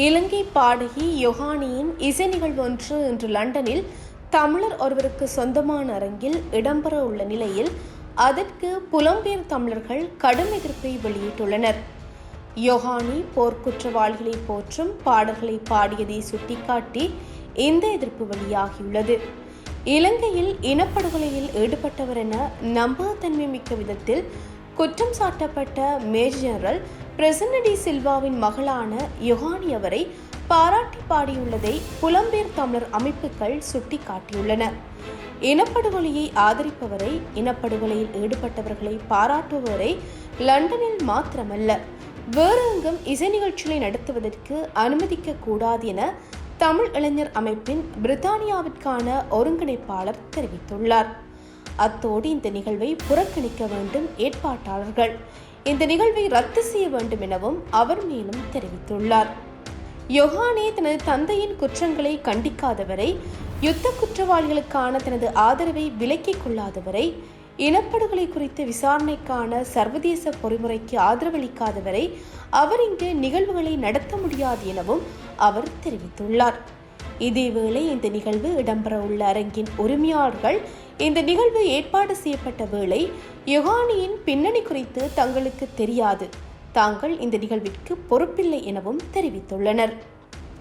இலங்கை பாடகி யொஹானியின் இசை நிகழ்வு ஒன்று இன்று லண்டனில் தமிழர் ஒருவருக்கு சொந்தமான அரங்கில் இடம்பெற உள்ள நிலையில் அதற்கு புலம்பெயர் தமிழர்கள் கடும் எதிர்ப்பை வெளியிட்டுள்ளனர். யோகானி போர்க்குற்றவாளிகளை போற்றும் பாடல்களை பாடியதை சுட்டிக்காட்டி இந்த எதிர்ப்பு வெளியாகியுள்ளது. இலங்கையில் இனப்படுகொலையில் ஈடுபட்டவர் என நம்பகத்தன்மை மிக்க விதத்தில் குற்றம் சாட்டப்பட்ட மேஜர் ஜெனரல் பிரசன்னடி சில்வாவின் மகளான யுகானி அவரை பாராட்டி பாடியுள்ளதை புலம்பெயர் தமிழர் அமைப்புகள் சுட்டிக்காட்டியுள்ளன. இனப்படுகொலையை ஆதரிப்பவரை இனப்படுகொலையில் ஈடுபட்டவர்களை பாராட்டுபவரை லண்டனில் மாத்திரமல்ல வேறு எங்கும் இசை நிகழ்ச்சிகளை நடத்துவதற்கு அனுமதிக்க கூடாது என தமிழ் இளைஞர் அமைப்பின் பிரித்தானியாவிற்கான ஒருங்கிணைப்பாளர் தெரிவித்துள்ளார். அத்தோடு இந்த நிகழ்வை புறக்கணிக்க வேண்டும் ஏற்பாட்டாளர்கள். இந்த நிகழ்வை ரத்து செய்ய வேண்டும் எனவும் அவர் மேலும் தெரிவித்துள்ளார். யோகானே தனது தந்தையின் குற்றங்களை கண்டிக்காதவரை யுத்த குற்றவாளிகளுக்கான தனது ஆதரவை விலக்கிக் கொள்ளாதவரை இனப்படுகொலை குறித்த விசாரணைக்கான சர்வதேச பொறிமுறைக்கு ஆதரவளிக்காதவரை அவர் இங்கு நிகழ்வுகளை நடத்த முடியாது எனவும் அவர் தெரிவித்துள்ளார். இதேவேளை இந்த நிகழ்வு இடம்பெற உள்ள அரங்கின் உரிமையாளர்கள் இந்த நிகழ்வு ஏற்பாடு செய்யப்பட்ட வேளை யுகானியின் பின்னணி குறித்து தங்களுக்கு தெரியாது. தாங்கள் இந்த நிகழ்விற்கு பொறுப்பில்லை எனவும் தெரிவித்துள்ளனர்.